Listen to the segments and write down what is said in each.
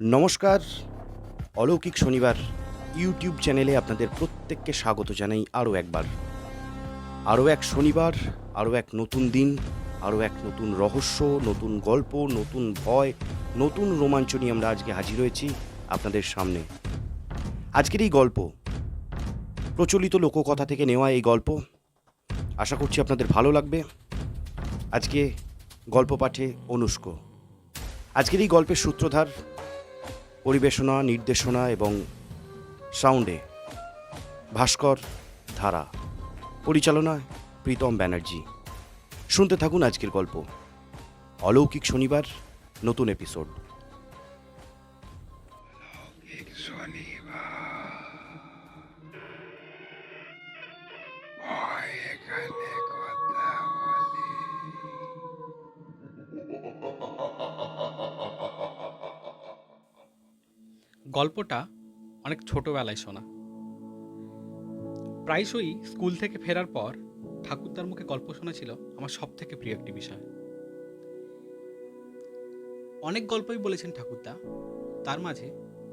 নমস্কার। অলৌকিক শনিবার ইউটিউব চ্যানেলে আপনাদের প্রত্যেককে স্বাগত জানাই আরও একবার। আরও এক শনিবার, আরও এক নতুন দিন, আরও এক নতুন রহস্য, নতুন গল্প, নতুন ভয়, নতুন রোমাঞ্চ নিয়ে আমরা আজকে হাজির হয়েছি আপনাদের সামনে। আজকের এই গল্প, প্রচলিত লোককথা থেকে নেওয়া এই গল্প, আশা করছি আপনাদের ভালো লাগবে। আজকে গল্প পাঠে অনুষ্ক। আজকের এই গল্পের সূত্রধার পরিবেশনা, নির্দেশনা এবং সাউন্ডে ভাস্কর ধারা। পরিচালনা প্রীতম ব্যানার্জি। শুনতে থাকুন আজকের গল্প। অলৌকিক শনিবার, নতুন এপিসোড। গল্পটা অনেক ছোটবেলায় শোনা। প্রায়শই স্কুল থেকে ফেরার পর ঠাকুরদার মুখে গল্প শোনা ছিল আমার সব থেকে প্রিয় একটি বিষয়। অনেক গল্পই বলেছেন ঠাকুরদা, তার মাঝে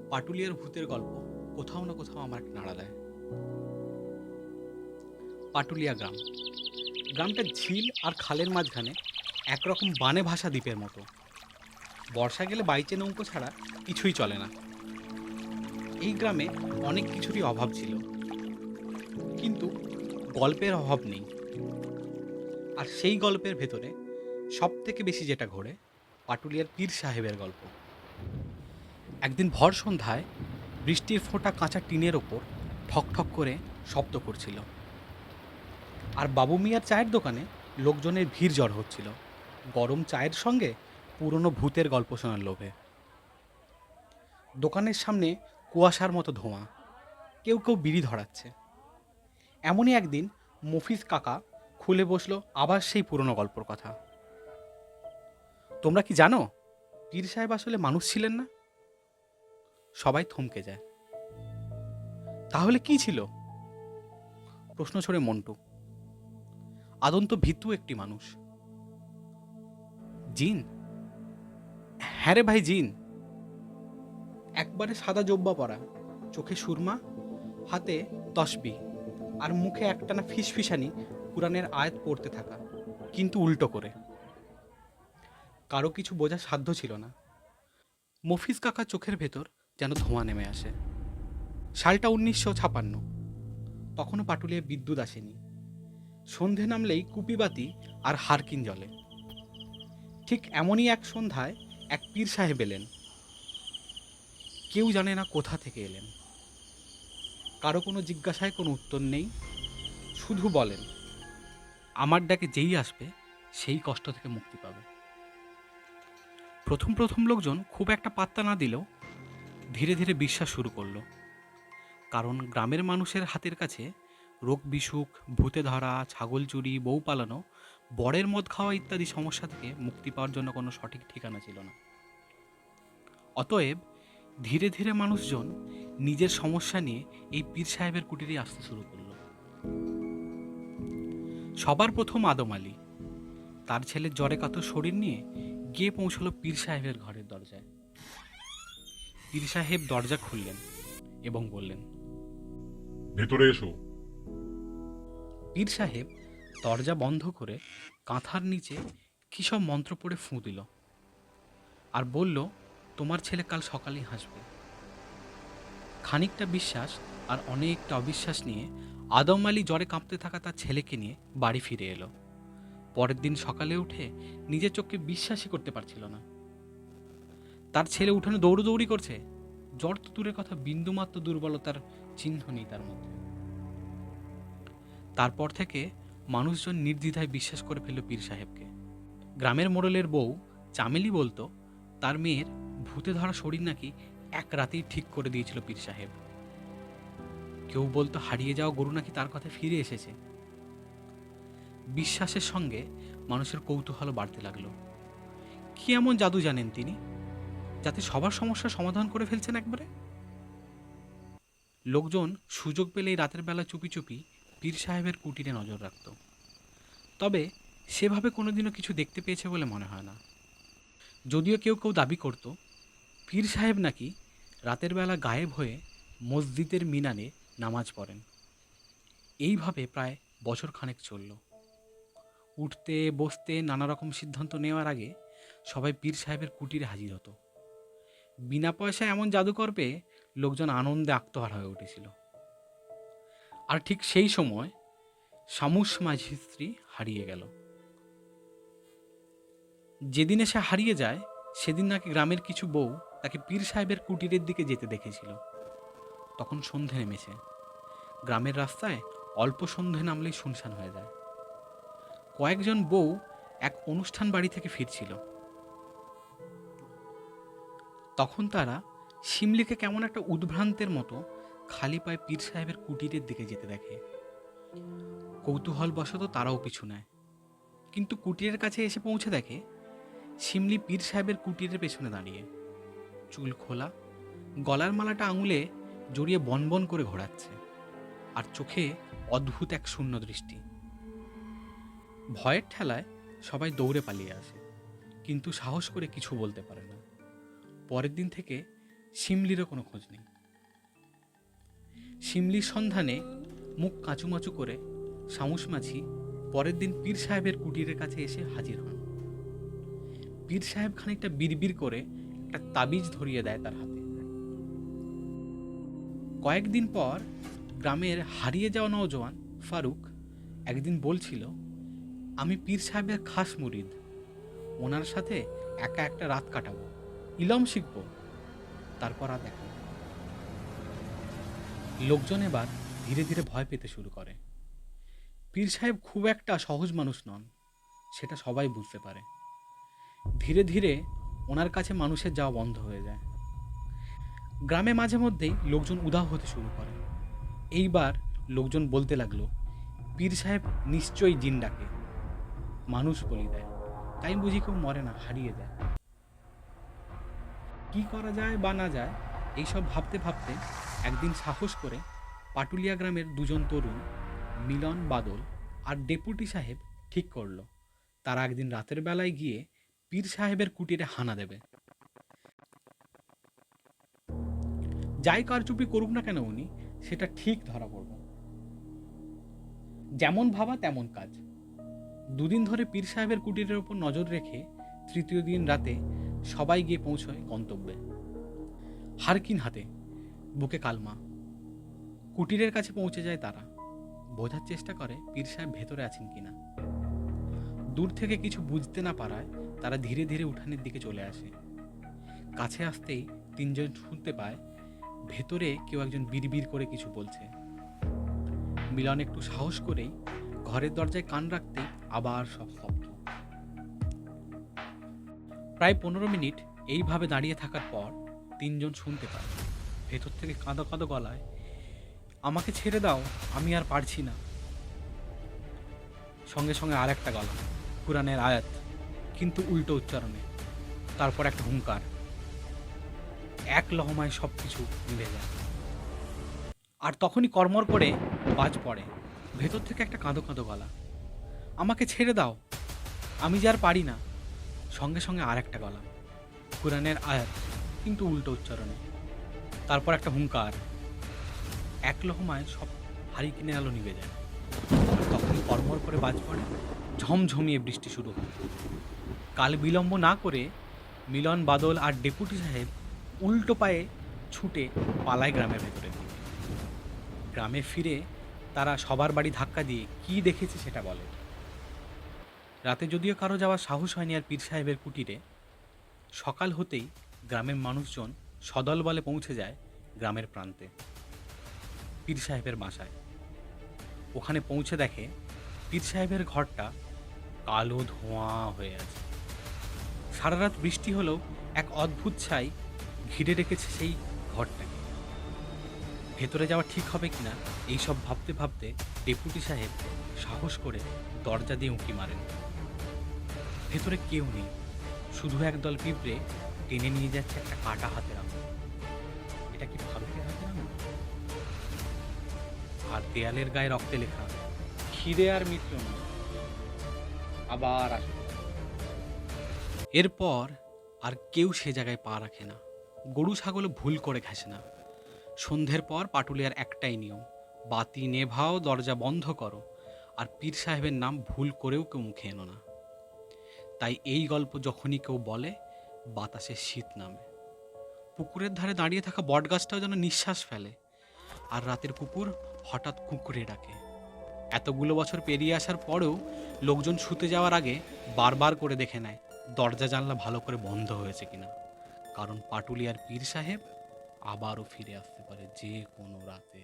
পাটুলিয়ার ভূতের গল্প কোথাও না কোথাও আমার একটা নাড়া দেয়। পাটুলিয়া গ্রাম। গ্রামটা ঝিল আর খালের মাঝখানে একরকম বানে ভাষা দ্বীপের মতো। বর্ষা গেলে বাইচে নৌকো ছাড়া কিছুই চলে না। এই গ্রামে অনেক কিছুরই অভাব ছিল। কিন্তু গল্পের অভাব নেই। আর সেই গল্পের ভেতরে সব থেকে বেশি যেটা ঘোরে, পাটুলিয়ার পীর সাহেবের গল্প। একদিন ভর সন্ধ্যায় বৃষ্টির ফোঁটা কাঁচা টিনের ওপর ঠক ঠক করে শব্দ করছিল। আর বাবু মিয়ার চায়ের দোকানে লোকজনের ভিড় জড় হচ্ছিল। গরম চায়ের সঙ্গে পুরনো ভূতের গল্প শোনার লোভে। দোকানের সামনে কুয়াশার মতো ধোঁয়া। কেউ কেউ বিড়ি ধরাচ্ছে। এমনই একদিন মফিজ কাকা খুলে বসল আবার সেই পুরনো গল্পর কথা। তোমরা কি জানো, পীর সাহেব আসলে মানুষ ছিলেন না? সবাই থমকে যায়। তাহলে কি ছিল? প্রশ্ন ছড়ে মন্টু। আদন্ত ভিতু একটি মানুষ। জিন? হ্যাঁ রে ভাই, জিন। একবারে সাদা জব্বা পরা। চোখে সুরমা, হাতে তসবি, আর মুখে একটানা ফিসফিসানি কোরআনের আয়াত পড়তে থাকা, কিন্তু উল্টো করে। কারও কিছু বোঝার সাধ্য ছিল না। মফিজ কাকা চোখের ভেতর যেন ধোঁয়া নেমে আসে। সালটা উনিশশো ছাপান্ন। তখনও পাটুলিয়ে বিদ্যুৎ আসেনি। সন্ধে নামলেই কুপিবাতি আর হারকিন জলে ঠিক এমনই এক সন্ধ্যায় এক পীর সাহেব এলেন। কেউ জানে না কোথা থেকে এলেন। কারও কোনো জিজ্ঞাসায় কোনো উত্তর নেই, শুধু বলেন, আমার ডাকে যেই আসবে, সেই কষ্ট থেকে মুক্তি পাবে। প্রথম প্রথম লোকজন খুব একটা পাত্তা না দিলেও ধীরে ধীরে বিশ্বাস শুরু করল। কারণ গ্রামের মানুষের হাতের কাছে রোগ বিসুখ ভূতে ধরা, ছাগল চুরি, বউ পালানো, বরের মদ খাওয়া ইত্যাদি সমস্যা থেকে মুক্তি পাওয়ার জন্য কোনো সঠিক ঠিকানা ছিল না। অতএব ধীরে ধীরে মানুষজন নিজের সমস্যা নিয়ে এই পীর সাহেবের কুটিরে আসতে শুরু করল। সবার প্রথম আদম আলী। তার ছেলের জ্বরে কাতর শরীর নিয়ে গিয়ে পৌঁছলো পীর সাহেবের ঘরের দরজায়। পীর সাহেব দরজা খুললেন এবং বললেন ভেতরে এসো। পীর সাহেব দরজা বন্ধ করে কাঁথার নিচে কী সব মন্ত্র পড়ে ফুঁ দিল আর বলল তোমার ছেলে কাল সকালেই হাসবে। খানিকটা বিশ্বাস আর অনেকটা অবিশ্বাস নিয়ে আদম আলী জ্বরে কাঁপতে থাকা তার ছেলেকে নিয়ে বাড়ি ফিরে এলো। পরের দিন সকালে উঠে নিজের চোখকে বিশ্বাসই করতে পারছিল না। তার ছেলে উঠানে দৌড়দৌড়ি করছে। জ্বর তো দূরের কথা, বিন্দুমাত্র দুর্বলতার চিহ্ন নেই তার মধ্যে। তারপর থেকে মানুষজন নির্দ্বিধায় বিশ্বাস করে ফেলল পীর সাহেবকে। গ্রামের মোড়লের বউ চামেলি বলতো তার মেয়ের ভূতে ধরা শরীর নাকি এক রাতেই ঠিক করে দিয়েছিল পীর সাহেব। কেউ বলতো হারিয়ে যাওয়া গরু নাকি তার কথায় ফিরে এসেছে। বিশ্বাসের সঙ্গে মানুষের কৌতূহল বাড়তে লাগল। কি এমন জাদু জানেন তিনি, যাতে সবার সমস্যার সমাধান করে ফেলছেন একবারে? লোকজন সুযোগ পেলেই রাতের বেলা চুপি চুপি পীর সাহেবের কুটিরে নজর রাখত। তবে সেভাবে কোনোদিনও কিছু দেখতে পেয়েছে বলে মনে হয় না। যদিও কেউ কেউ দাবি করত, পীর সাহেব নাকি রাতের বেলা গায়েব হয়ে মসজিদের মিনারে নামাজ পড়েন। এইভাবে প্রায় বছর খানেক চলল। উঠতে, বসতে নানা রকম সিদ্ধান্ত নেওয়ার আগে সবাই পীর সাহেবের কুটিরে হাজির হতো। বিনা পয়সায় এমন জাদুকর পেয়ে লোকজন আনন্দে আত্মহার হয়ে উঠেছিল। আর ঠিক সেই সময় শামুস মাঝির স্ত্রী হারিয়ে গেল। যেদিনে এসে হারিয়ে যায়, সেদিন নাকি গ্রামের কিছু বউ তাকে পীর সাহেবের কুটিরের দিকে যেতে দেখেছিল। তখন সন্ধে নেমেছে। গ্রামের রাস্তায় অল্প সন্ধে নামলেই শুনশান হয়ে যায়। কয়েকজন বউ এক অনুষ্ঠান বাড়ি থেকে ফিরছিল। তখন তারা শিমলিকে কেমন একটা উদ্ভ্রান্তের মতো খালি পায়ে পীর সাহেবের কুটিরের দিকে যেতে দেখে। কৌতূহলবশত তারাও পিছু নেয়। কিন্তু কুটিরের কাছে এসে পৌঁছে দেখে শিমলি পীর সাহেবের কুটিরের পেছনে দাঁড়িয়ে। চুল খোলা, গলার মালাটা আঙুলে জড়িয়ে বনবন করে ঘোরাচ্ছে আর চোখে অদ্ভুত এক শূন্য দৃষ্টি। ভয়ের ঠেলায় সবাই দৌড়ে পালিয়ে আসে, কিন্তু সাহস করে কিছু বলতে পারে না। পরের দিন থেকে শিমলিরও কোনো খোঁজ নেই। শিমলির সন্ধানে মুখ কাঁচুমাচু করে শামুস মাঝি পরের দিন পীর সাহেবের কুটিরের কাছে এসে হাজির হন। পীর সাহেব খানিকটা বিড়বিড় করে একটা তাবিজ ধরিয়ে দেয় তার হাতে। কয়েকদিন পর গ্রামের হারিয়ে যাওয়া নওজোয়ান, ফারুক, একদিন বলছিল, আমি পীর সাহেবের খাস মুরিদ। ওনার সাথে একা একটা রাত কাটাবো, ইলম শিখব। তারপর আর দেখা লোকজন এবার ধীরে ধীরে ভয় পেতে শুরু করে। পীর সাহেব খুব একটা সহজ মানুষ নন, সেটা সবাই বুঝতে পারে। ধীরে ধীরে ওনার কাছে মানুষের যাওয়া বন্ধ হয়ে যায়। গ্রামে মাঝে মধ্যেই লোকজন উদাহ হতে শুরু করে। এইবার লোকজন বলতে লাগল, পীর সাহেব নিশ্চয়ই জিন ডাকে। মানুষ বলি দেয়। তাই বুঝি কেউ মরে না, হারিয়ে যায়। কি করা যায় বা না যায়, এইসব ভাবতে ভাবতে একদিন সাহস করে পাটুলিয়া গ্রামের দুজন তরুণ, মিলন বাদল আর ডেপুটি সাহেব ঠিক করল। তারা একদিন রাতের বেলায় গিয়ে পীর সাহেবের কুটিরে হানা দেবে। যাই কারচুপি করুক না কেন উনি, সেটা ঠিক ধরা পড়বে। যেমন ভাবা তেমন কাজ। দুদিন ধরে পীর সাহেবের কুটিরের উপর নজর রেখে তৃতীয় দিন রাতে সবাই গিয়ে পৌঁছয় গন্তব্যে। হারকিন হাতে, বুকে কালমা। কুটিরের কাছে পৌঁছে যায় তারা। বোঝার চেষ্টা করে পীর সাহেব ভেতরে আছেন কিনা। দূর থেকে কিছু বুঝতে না পারায় তারা ধীরে ধীরে উঠানের দিকে চলে আসে। কাছে আসতেই তিনজন শুনতে পায়, ভেতরে কেউ একজন বিড়বিড় করে কিছু বলছে। মিলন একটু সাহস করেই ঘরের দরজায় কান রাখতে আবার সব স্তব্ধ প্রায় পনেরো মিনিট এইভাবে দাঁড়িয়ে থাকার পর তিনজন শুনতে পায়। ভেতর থেকে কাঁদো কাঁদো গলায়, আমাকে ছেড়ে দাও, আমি আর পারছি না। সঙ্গে সঙ্গে আর একটা গলা, কোরআনের আয়াত। কিন্তু উল্টো উচ্চারণে। তারপর একটা হুঙ্কার এক লহমায় সব কিছু মিলে যায়। আর তখনই কর্মর করে বাজ পড়ে। ভেতর থেকে একটা কাঁদো কাঁদো গলা। আমাকে ছেড়ে দাও। আমি যে আর পারি না। সঙ্গে সঙ্গে আর একটা গলা। কোরআনের আয়াত, কিন্তু উল্টো উচ্চারণে। তারপর একটা হুঙ্কার এক লহমায় সব হারি কিনে আলো নিভে যায়। তখনই কর্মর করে বাজ পড়ে। ঝমঝমিয়ে বৃষ্টি শুরু হয়। কাল বিলম্ব না করে মিলন বাদল আর ডেপুটি সাহেব উল্টো পায়ে ছুটে পালায় গ্রামের ভেতরের দিকে গ্রামে ফিরে তারা সবার বাড়ি ধাক্কা দিয়ে কি দেখেছে সেটা বলে। রাতে যদিও কারও যাওয়ার সাহস হয়নি আর পীর সাহেবের কুটিরে, সকাল হতেই গ্রামের মানুষজন সদল বলে পৌঁছে যায় গ্রামের প্রান্তে। পীর সাহেবের বাসায়। ওখানে পৌঁছে দেখে পীর সাহেবের ঘরটা কালো ধোঁয়া হয়ে আছে। সারা রাত বৃষ্টি হলেও এক অদ্ভুত ছাই ঘিরে রেখেছে সেই ঘরটাকে। ভেতরে যাওয়া ঠিক হবে কিনা, এইসব ভাবতে ভাবতে ডেপুটি সাহেব সাহস করে দরজা দিয়ে উঁকি মারেন। ভেতরে কেউ নেই, শুধু একদল পিঁপড়ে টেনে নিয়ে যাচ্ছে একটা কাটা হাতের আঙুল। এটা কি ফারুকের হাতের আঙুল আর দেয়ালের গায়ে রক্তে লেখা, খিদে আর মিত্র নয়। আবার এরপর আর কেউ সে জায়গায় পা রাখে না। গরু, ছাগল ভুল করে ঘেঁষে না। সন্ধ্যের পর পাটুলিয়ার একটাই নিয়ম, বাতি নেভাও, দরজা বন্ধ করো। আর পীর সাহেবের নাম ভুল করেও কেউ মুখে এনো না। তাই এই গল্প যখনই কেউ বলে, বাতাসে শীত নামে। পুকুরের ধারে দাঁড়িয়ে থাকা বটগাছটাও যেন নিঃশ্বাস ফেলে। আর রাতের কুকুর হঠাৎ কুকুরে ডাকে। এতগুলো বছর পেরিয়ে আসার পরেও লোকজন শুতে যাওয়ার আগে বারবার করে দেখে নেয়, দরজা জানলা ভালো করে বন্ধ হয়েছে কিনা। কারণ পাটুলিয়ার পীর সাহেব আবারও ফিরে আসতে পারে যে কোনো রাতে।